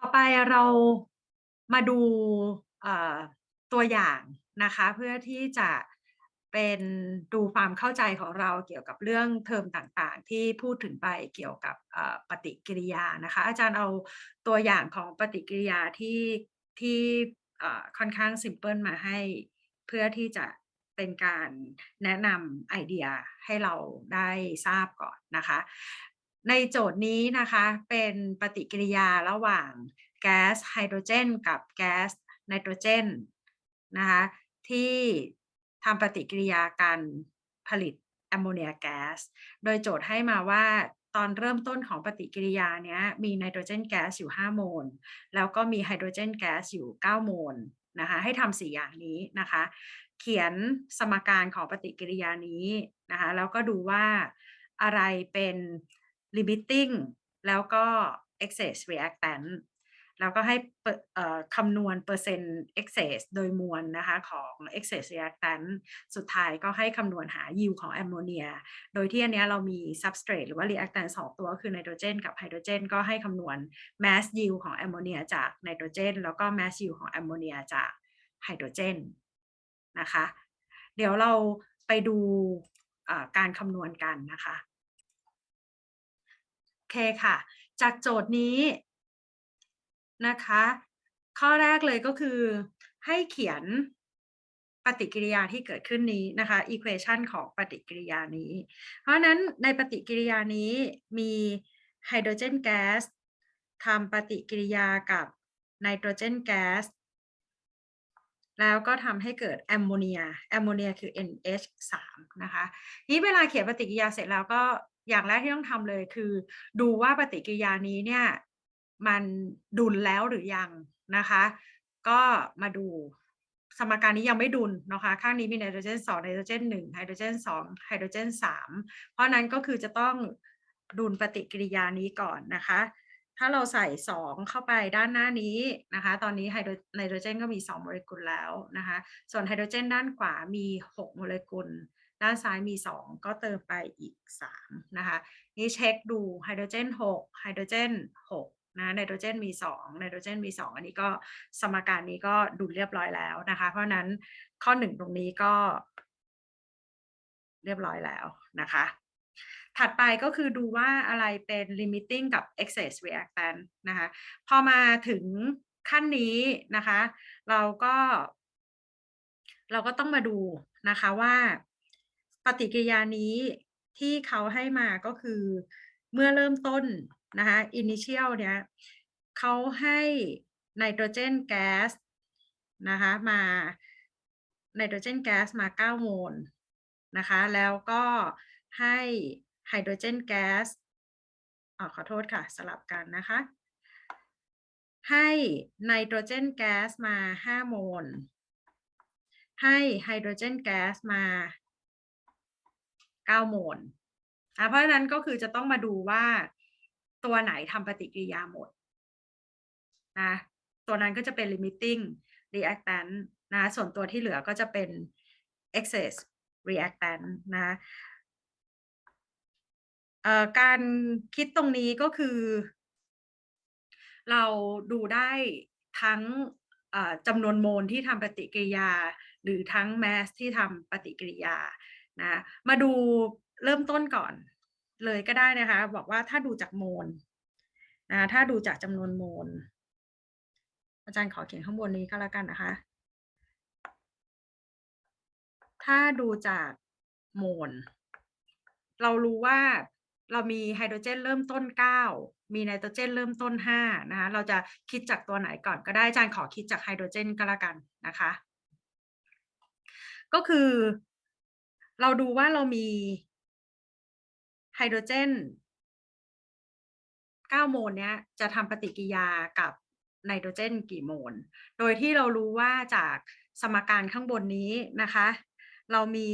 ต่อไปเรามาดูตัวอย่างนะคะ เพื่อที่จะเป็นดูความเข้าใจของเราเกี่ยวกับเรื่องเทอมต่างๆ ที่พูดถึงไปเกี่ยวกับปฏิกิริยานะคะ อาจารย์เอาตัวอย่างของปฏิกิริยาที่ที่ค่อนข้างซิมเพิลมาให้เพื่อที่จะเป็นการแนะนำไอเดียให้เราได้ทราบก่อนนะคะ ในโจทย์นี้นะคะเป็นปฏิกิริยาระหว่างแก๊สไฮโดรเจนกับแก๊สไนโตรเจนนะคะที่ทำปฏิกิริยาการผลิตแอมโมเนียแก๊ส โดยโจทย์ให้มาว่าตอนเริ่มต้นของปฏิกิริยาเนี้ยมีไนโตรเจนแก๊สอยู่ 5 โมล แล้วก็มีไฮโดรเจนแก๊สอยู่ 9 โมลนะคะให้ทำ4อย่างนี้นะคะ เขียนสมการของปฏิกิริยานี้นะคะแล้วก็ดูว่าอะไรเป็น limiting แล้วก็ excess reactant แล้วก็ให้คำนวณเปอร์เซ็นต์ excess โดยมวลนะคะของ excess reactant สุดท้ายก็ให้คำนวณหา yield ของแอมโมเนีย โดยที่อันนี้เรามี substrate หรือว่า reactant สองตัวคือไนโตรเจนกับไฮโดรเจน ก็ให้คำนวณ mass yield ของแอมโมเนียจากไนโตรเจน แล้วก็ mass yield ของแอมโมเนียจากไฮโดรเจนนะคะ เดี๋ยวเราไปดูการคำนวณกันนะคะ เคค่ะ จากโจทย์นี้นะคะ ข้อแรกเลยก็คือให้เขียนปฏิกิริยาที่เกิดขึ้นนี้นะคะ equation ของปฏิกิริยานี้ เพราะฉะนั้นในปฏิกิริยานี้มีไฮโดรเจนแก๊สทำปฏิกิริยากับไนโตรเจนแก๊สแล้วก็ทำให้เกิดแอมโมเนีย แอมโมเนียคือ NH3 นะคะ นี้เวลาเขียนปฏิกิริยาเสร็จแล้วก็ อย่างแรกที่ต้องทำเลยคือ ดูว่าปฏิกิริยานี้เนี่ยมันดุลแล้วหรือยังนะคะ ก็มาดูสมการนี้ยังไม่ดุลนะคะ ข้างนี้มีไนโตรเจน2ไนโตรเจน1ไฮโดรเจน2ไฮโดรเจน3เพราะนั้นก็คือจะต้องดุลปฏิกิริยานี้ก่อนนะคะ ถ้าเราใส่ 2 เข้าไปด้านหน้านี้นะคะ ตอนนี้ไฮโดรไนโตรเจนก็มี 2 โมเลกุลแล้วนะคะ ส่วนไฮโดรเจนด้านขวามี 6 โมเลกุล ด้านซ้ายมี 2 ก็เติมไปอีก 3 นะคะ นี่เช็คดูไฮโดรเจน6ไฮโดรเจน6นะไนโตรเจนมี2ไนโตรเจนมี 2 อันนี้ก็สมการนี้ก็ดูเรียบร้อยแล้วนะคะ เพราะนั้นข้อ 1 ตรงนี้ก็ เรียบร้อยแล้วนะคะ ถัดไปก็คือดูว่าอะไรเป็น limiting กับ excess reactant นะคะ พอมาถึงขั้นนี้นะคะ เราก็ เราก็ต้องมาดูนะคะว่า ฏิกิริยานี้ที่เขาให้มาก็คือเมื่อเริ่มต้นนะคะ initial เนี้ยเขาให้ไนโตรเจนแก๊สนะคะมาไนโตรเจนแก๊สมา9โมลนะคะแล้วก็ให้ไฮโดรเจนแก๊สอขอโทษค่ะ สลับกันนะคะ ให้ไนโตรเจนแก๊สมา 5 โมล ให้ไฮโดรเจนแก๊สมา 9โมลอะเพราะฉะนั้นก็คือจะต้องมาดูว่าตัวไหนทำปฏิกิริยาหมดนะตัวนั้นก็จะเป็น limiting reactant นะส่วนตัวที่เหลือก็จะเป็น excess reactant นะการคิดตรงนี้ก็คือ เราดูได้ทั้งจำนวนโมลที่ทำปฏิกิริยา หรือทั้งแมสที่ทำปฏิกิริยา นะมาดูเริ่มต้นก่อนเลยก็ได้นะคะ บอกว่าถ้าดูจากโมลนะถ้าดูจากจำนวนโมล อาจารย์ขอเขียนข้างบนนี้ก็แล้วกันนะคะ ถ้าดูจากโมล เรารู้ว่าเรามีไฮโดรเจนเริ่มต้น 9 มีไนโตรเจนเริ่มต้น 5 นะคะ เราจะคิดจากตัวไหนก่อนก็ได้อาจารย์ขอคิดจากไฮโดรเจนก็แล้วกันนะคะ ก็คือ เราดูว่าเรามีไฮโดรเจน9โมลเนี้ยจะทำปฏิกิริยากับไนโตรเจนกี่โมล โดยที่เรารู้ว่าจากสมการข้างบนนี้นะคะ เรามี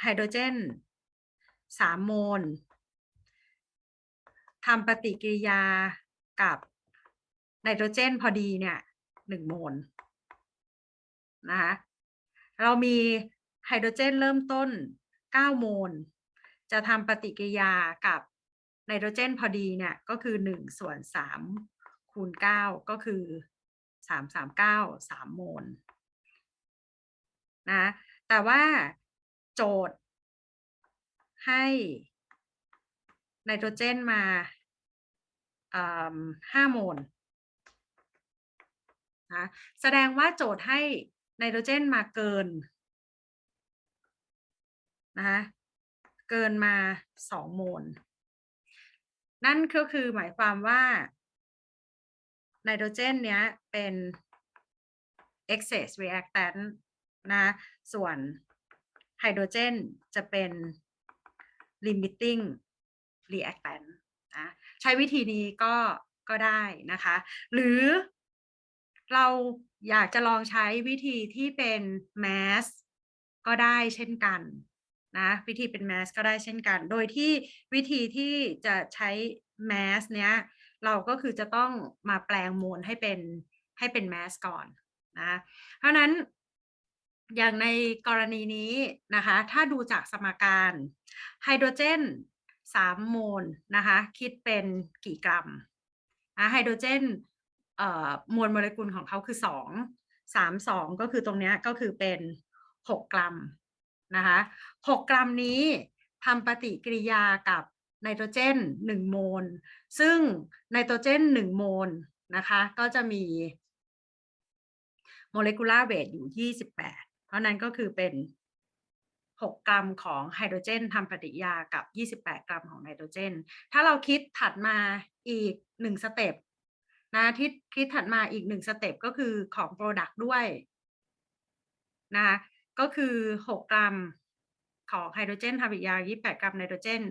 ไฮโดรเจน3โมลทำปฏิกิริยากับไนโตรเจนพอดีเนี่ย1โมลนะคะ เรามี ไฮโดรเจนเริ่มต้น 9 โมล จะทำปฏิกิริยากับไนโตรเจนพอดีเนี่ยก็คือ 1 ส่วน 3 คูณ 9 ก็คือ 3 3 9 3 โมลนะแต่ว่าโจทย์ให้ไนโตรเจนมาอ่าโมลนะแสดงว่าโจทย์ให้ไนโตรเจนมาเกิน นะคะเกินมา2โมล นั่นก็คือหมายความว่าไนโตรเจนเนี้ยเป็น excess reactant นะส่วนไฮโดรเจนจะเป็น limiting reactant นะใช้วิธีนี้ก็ก็ได้นะคะ หรือเราอยากจะลองใช้วิธีที่เป็น mass ก็ได้เช่นกัน นะวิธีเป็น mass ก็ได้เช่นกัน โดยที่วิธีที่จะใช้ mass เนี้ยเราก็คือจะต้องมาแปลงโมลให้เป็นให้เป็น mass ก่อนนะเพราะนั้นอย่างในกรณีนี้นะคะ ถ้าดูจากสมการไฮโดรเจน3โมลนะคะคิดเป็นกี่กรัมนะไฮโดรเจนเอ่อมวลโมเลกุลของเขาคือ 2 3 2 ก็คือตรงเนี้ยก็คือเป็น 6 กรัม นะคะ6กรัมนี้ทำปฏิกิริยากับไนโตรเจน1โมล ซึ่งไนโตรเจน1โมลนะคะก็จะมีโมเลกุลาร์เวทอยู่ 28 เพราะนั้นก็คือเป็น 6 กรัมของไฮโดรเจนทำปฏิกิริยากับ 28 กรัมของไนโตรเจน ถ้าเราคิดถัดมาอีก 1 สเต็ปนะที่คิดถัดมาอีก 1 สเต็ปก็คือของ Product ด้วยนะคะ ก็คือ 6 กรัมของไฮโดรเจนทำปฏิกิริยา28 กรัมไนโตรเจน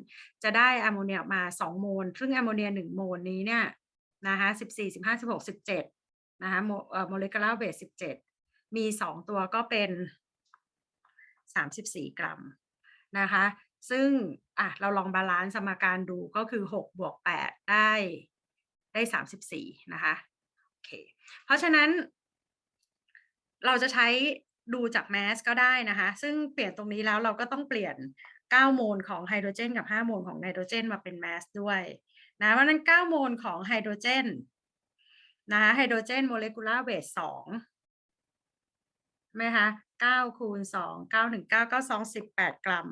จะได้อมโมเนียมา 2 โมล ซึ่งแอมโมเนีย 1 โมลนี้เนี่ยนะคะ14 15 16 17 นะคะโมเอ่อโมเลกุลาร์เวท17 มี 2 ตัวก็เป็น 34 กรัมนะคะ ซึ่งอะเราลองบาลานซ์สมการดูก็คือ 6 บวก 8 ได้ได้ 34 นะคะ โอเค เพราะฉะนั้นเราจะใช้ ดูจากแมสก็ได้นะคะ ซึ่งเปลี่ยนตรงนี้แล้วเราก็ต้องเปลี่ยน 9 โมลของไฮโดรเจน กับ 5 โมลของไนโตรเจนมาเป็นแมสด้วยนะเพราะนั้น 9 โมลของไฮโดรเจนนะคะไฮโดรเจนโมเลกุลาร์เวท2ไหมคะ9คูณ2 9ถึง9 9 2 18 กรัม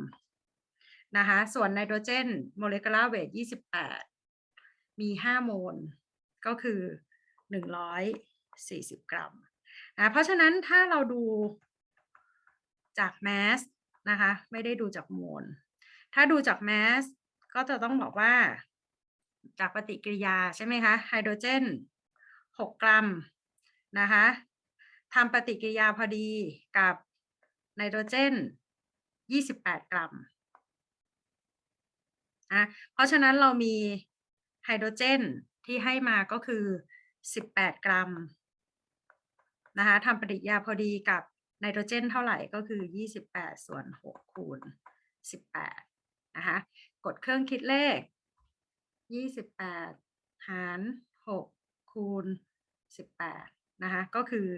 นะคะ ส่วนไนโตรเจนโมเลกุลาร์เวท28 มี 5 โมล ก็คือ 140 กรัม นะเพราะฉะนั้นถ้าเราดูจากแมสนะคะไม่ได้ดูจากโมลถ้าดูจากแมสก็จะต้องบอกว่า จากปฏิกิริยาใช่ไหมคะไฮโดรเจน 6 กรัมนะคะทำปฏิกิริยาพอดีกับไนโตรเจน 28 กรัมนะเพราะฉะนั้นเรามีไฮโดรเจนที่ให้มาก็คือ 18 กรัม นะคะทำปฏิกิริยาพอดีกับไนโตรเจนเท่าไหร่ก็คือ 28 ส่วน 6 คูณ 18 นะคะ กดเครื่องคิดเลข 28 หาร 6 คูณ 18 นะคะ ก็คือ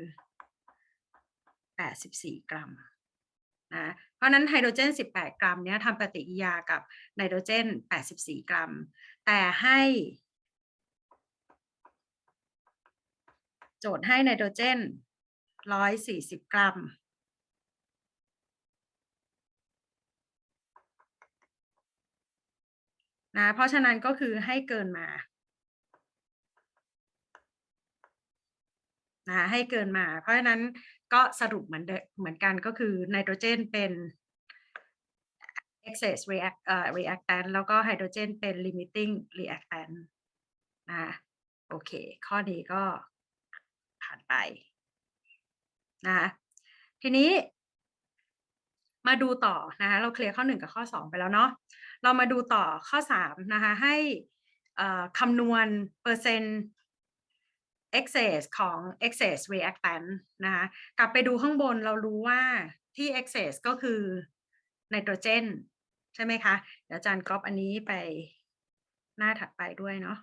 84 กรัมนะเพราะนั้นไฮโดรเจน 18 กรัมเนี้ยทำปฏิกิริยากับไนโตรเจน 84 กรัม แต่ให้โจทย์ให้ไนโตรเจน 140กรัม นะ เพราะฉะนั้นก็คือให้เกินมา นะ ให้เกินมา เพราะฉะนั้นก็สรุปเหมือนเดเหมือนกันก็คือไนโตรเจนเป็น excess react เอ่อ reactant แล้วก็ไฮโดรเจนเป็น limiting reactant นะ โอเค ข้อนี้ก็ผ่านไป นะคะทีนี้ มาดูต่อนะคะเราเคลียร์ข้อ 1 กับข้อ 2 ไปแล้วเนาะเรามาดูต่อข้อ 3 นะคะ ให้คำนวณเปอร์เซ็นต์ excess ของ excess reactant นะคะกลับไปดูข้างบนเรารู้ว่าที่ excess ก็คือไนโตรเจน ใช่ไหมคะ เดี๋ยวอาจารย์ก๊อปอันนี้ไปหน้าถัดไปด้วยเนาะ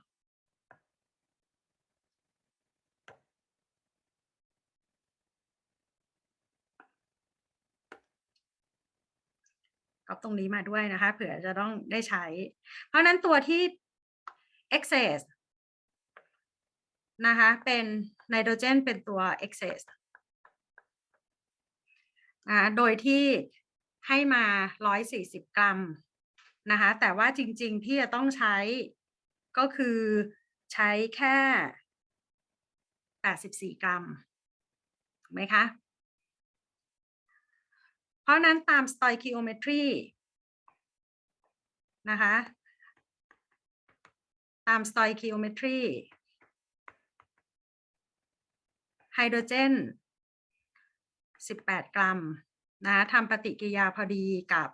ก๊อปตรงนี้มาด้วยนะคะ เผื่อจะต้องได้ใช้ เพราะนั้นตัวที่ excess นะคะ เป็นไนโตรเจนเป็นตัว excess นะโดยที่ให้มา 140 กรัมนะคะ แต่ว่าจริงๆที่จะต้องใช้ก็คือใช้แค่ 84 กรัมถูกไหมคะ ราะนั้นตาม stoichiometry นะคะ ตาม stoichiometry ไฮโดรเจน 18 กรัมนะคะทำปฏิกิริยาพอดีกับ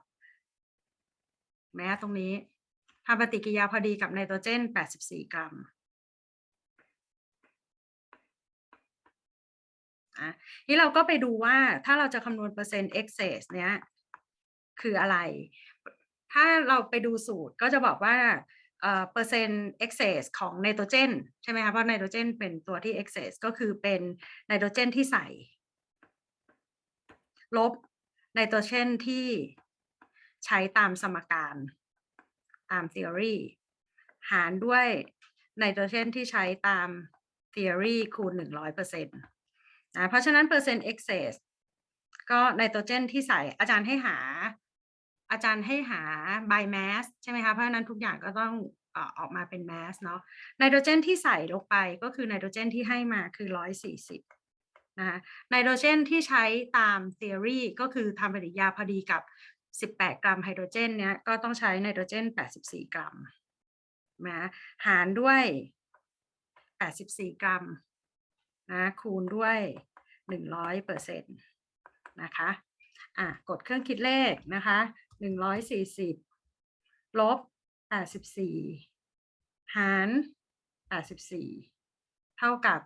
แม้ตรงนี้ทำปฏิกิริยาพอดีกับไนโตรเจน 84 กรัม อะนี่เราก็ไปดูว่าถ้าเราจะคำนวณเปอร์เซ็นต์ excess เนี้ยคืออะไร ถ้าเราไปดูสูตรก็จะบอกว่าเปอร์เซ็นต์ excess ของไนโตรเจนใช่ไหมคะเพราะไนโตรเจนเป็นตัวที่ excess ก็คือเป็นไนโตรเจนที่ใส่ ลบไนโตรเจนที่ใช้ตามสมการตาม theory หารด้วยไนโตรเจนที่ใช้ตาม theory คูณ100%นะเพราะฉะนั้นเปอร์เซ็นต์ excess ก็ไนโตรเจนที่ใส่อาจารย์ให้หา อาจารย์ให้หา by mass ใช่ไหมคะ เพราะฉะนั้นทุกอย่างก็ต้องออออกมาเป็น mass เนาะไนโตรเจนที่ใส่ลงไปก็คือไนโตรเจนที่ให้มาคือ 140นะคะไนโตรเจนที่ใช้ตาม theory ก็คือทำปฏิกิริยาพอดีกับ 18 กรัมไฮโดรเจนเนี้ยก็ต้องใช้ไนโตรเจน 84 กรัมนะหารด้วย 84 กรัม นะคูณด้วย100เปอร์เซ็นต์นะคะอะกดเครื่องคิดเลขนะคะ140ลบ84หาร84เท่ากับ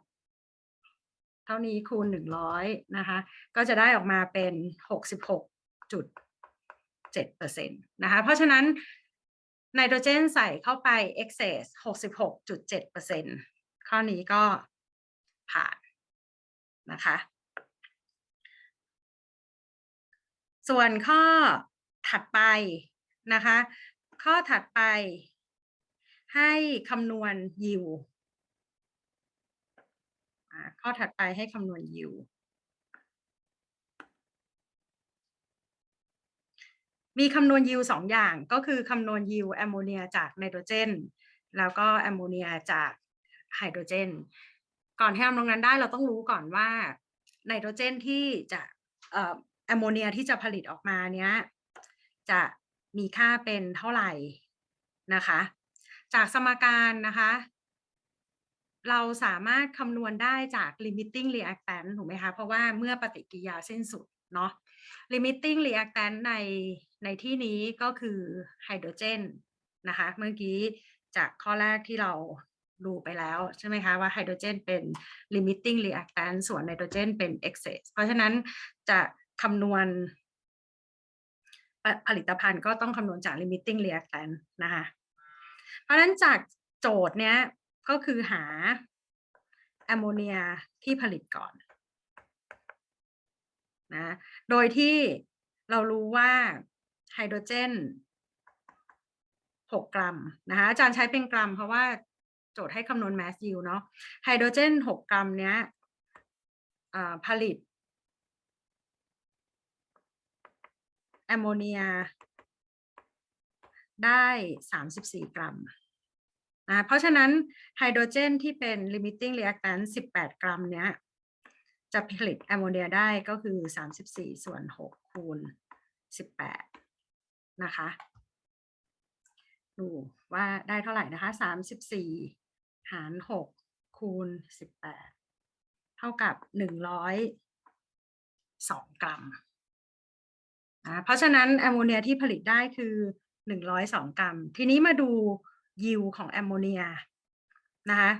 เท่านี้คูณ100นะคะก็จะได้ออกมาเป็น66จุด7%นะคะเพราะฉะนั้นไนโตรเจนใส่เข้าไป excess 66.7%ข้อนี้ก็ ผ่านนะคะ ส่วนข้อถัดไปนะคะ ข้อถัดไป ให้คำนวณยิวข้อถัดไปให้คำนวณยิวมีคำนวณยิวสองอย่างก็คือคำนวณยิวแอมโมเนียจากไนโตรเจน แล้วก็แอมโมเนียจากไฮโดรเจน ก่อนที่ทำตรงนั้นได้เราต้องรู้ก่อนว่าไนโตรเจนที่จะแอมโมเนียที่จะผลิตออกมาเนี้ยจะมีค่าเป็นเท่าไหร่นะคะ จากสมการนะคะ เราสามารถคำนวณได้จาก limiting reactant ถูกไหมคะ เพราะว่าเมื่อปฏิกิริยาสิ้นสุดเนาะ limiting reactant ในในที่นี้ก็คือไฮโดรเจนนะคะ เมื่อกี้จากข้อแรกที่เรา ดูไปแล้วใช่ไหมคะว่าไฮโดรเจนเป็น limiting reactant ส่วนไนโตรเจนเป็น excess เพราะฉะนั้นจะคำนวณผลิตภัณฑ์ก็ต้องคำนวณจาก limiting reactant นะคะเพราะฉะนั้นจากโจทย์เนี้ยก็คือหาแอมโมเนียที่ผลิตก่อนนะโดยที่เรารู้ว่าไฮโดรเจน6 กรัมนะคะอาจารย์ใช้เป็นกรัมเพราะว่า จทย์ให้คำนวณ mass yield เนาะไฮโดรเจน 6 กรัมเนี้ยผลิตแอมโมเนียได้ 34 กรัมนะเพราะฉะนั้นไฮโดรเจนที่เป็น limiting reactant 18 กรัมเนี้ยจะผลิตแอมโมเนียได้ก็คือ 34 ส่วน 6 คูณ 18 นะคะ ดูว่าได้เท่าไหร่นะคะ 34 หาร6คูณ18เท่ากับ102กรัมนะเพราะฉะนั้นแอมโมเนียที่ผลิตได้คือ102กรัม ทีนี้มาดูยิวของแอมโมเนียนะคะ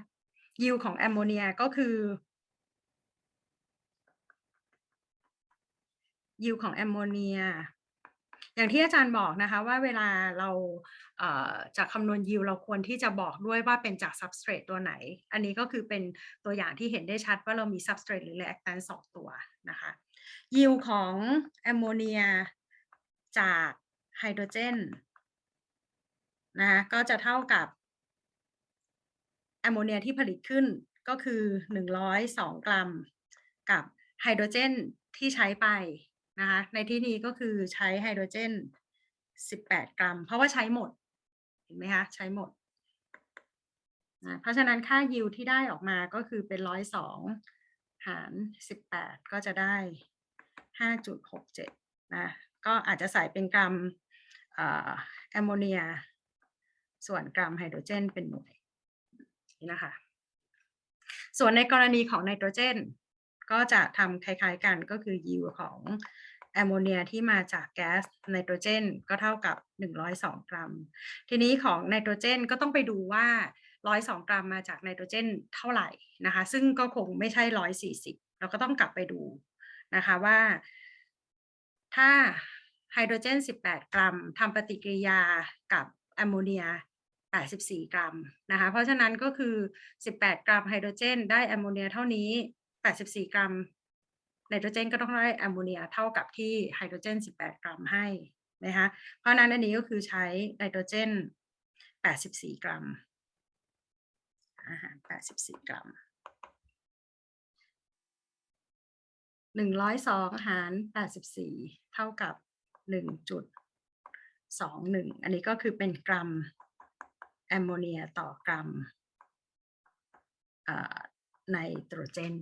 ยิวของแอมโมเนียก็คือยิวของแอมโมเนีย อย่างที่อาจารย์บอกนะคะว่าเวลาเราจะคำนวณยิวเราควรที่จะบอกด้วยว่าเป็นจาก substrate ตัวไหน อันนี้ก็คือเป็นตัวอย่างที่เห็นได้ชัดว่าเรามี substrate หรือ reactant สองตัวนะคะยิวของแอมโมเนียจากไฮโดรเจนนะคะก็จะเท่ากับแอมโมเนียที่ผลิตขึ้นก็คือ 102 กรัม กับไฮโดรเจนที่ใช้ไป นะคะในที่นี้ก็คือใช้ไฮโดรเจน 18 กรัม เพราะว่าใช้หมด เห็นไหมคะใช้หมดนะเพราะฉะนั้นค่า yield ที่ได้ออกมาก็คือเป็น102หาร 18 ก็จะได้ 5.67 นะ ก็อาจจะใส่เป็นกรัมแอมโมเนีย ส่วนกรัมไฮโดรเจนเป็นหน่วยนี่นะคะ ส่วนในกรณีของไนโตรเจน ก็จะทำคล้ายๆกันก็คือ yield ของ แอมโมเนียที่มาจากแก๊สไนโตรเจนก็เท่ากับ 102 กรัม ทีนี้ของไนโตรเจนก็ต้องไปดูว่า 102 กรัมมาจากไนโตรเจนเท่าไหร่นะคะ ซึ่งก็คงไม่ใช่ 140 เราก็ต้องกลับไปดูนะคะว่า ถ้าไฮโดรเจน 18 กรัมทำปฏิกิริยากับแอมโมเนีย 84 กรัมนะคะ เพราะฉะนั้นก็คือ 18 กรัมไฮโดรเจน ได้แอมโมเนียเท่านี้ 84 กรัม ไนโตรเจนก็ต้องได้แอมโมเนียเท่ากับที่ไฮโดรเจน 18 กรัมให้นะคะเพราะนั้นอันนี้ก็คือใช้ไนโตรเจน 84 กรัมอาหาร 84 กรัม 102 หาร 84 เท่ากับ 1.21 อันนี้ก็คือเป็นกรัมแอมโมเนียต่อกรัมไนโตรเจน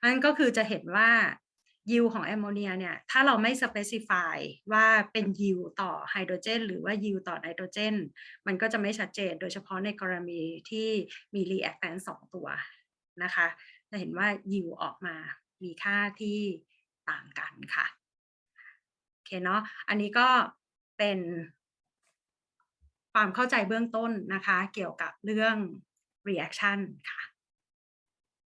อันก็คือจะเห็นว่า yield ของแอมโมเนียเนี่ย ถ้าเราไม่ specify ว่าเป็น yield ต่อไฮโดรเจน หรือว่า yield ต่อไนโตรเจน มันก็จะไม่ชัดเจน โดยเฉพาะในกรณีที่มี reactant 2ตัวนะคะ จะเห็นว่า yield ออกมามีค่าที่ต่างกันค่ะ โอเคเนาะ อันนี้ก็เป็นความเข้าใจเบื้องต้นนะคะ เกี่ยวกับเรื่อง reaction ค่ะ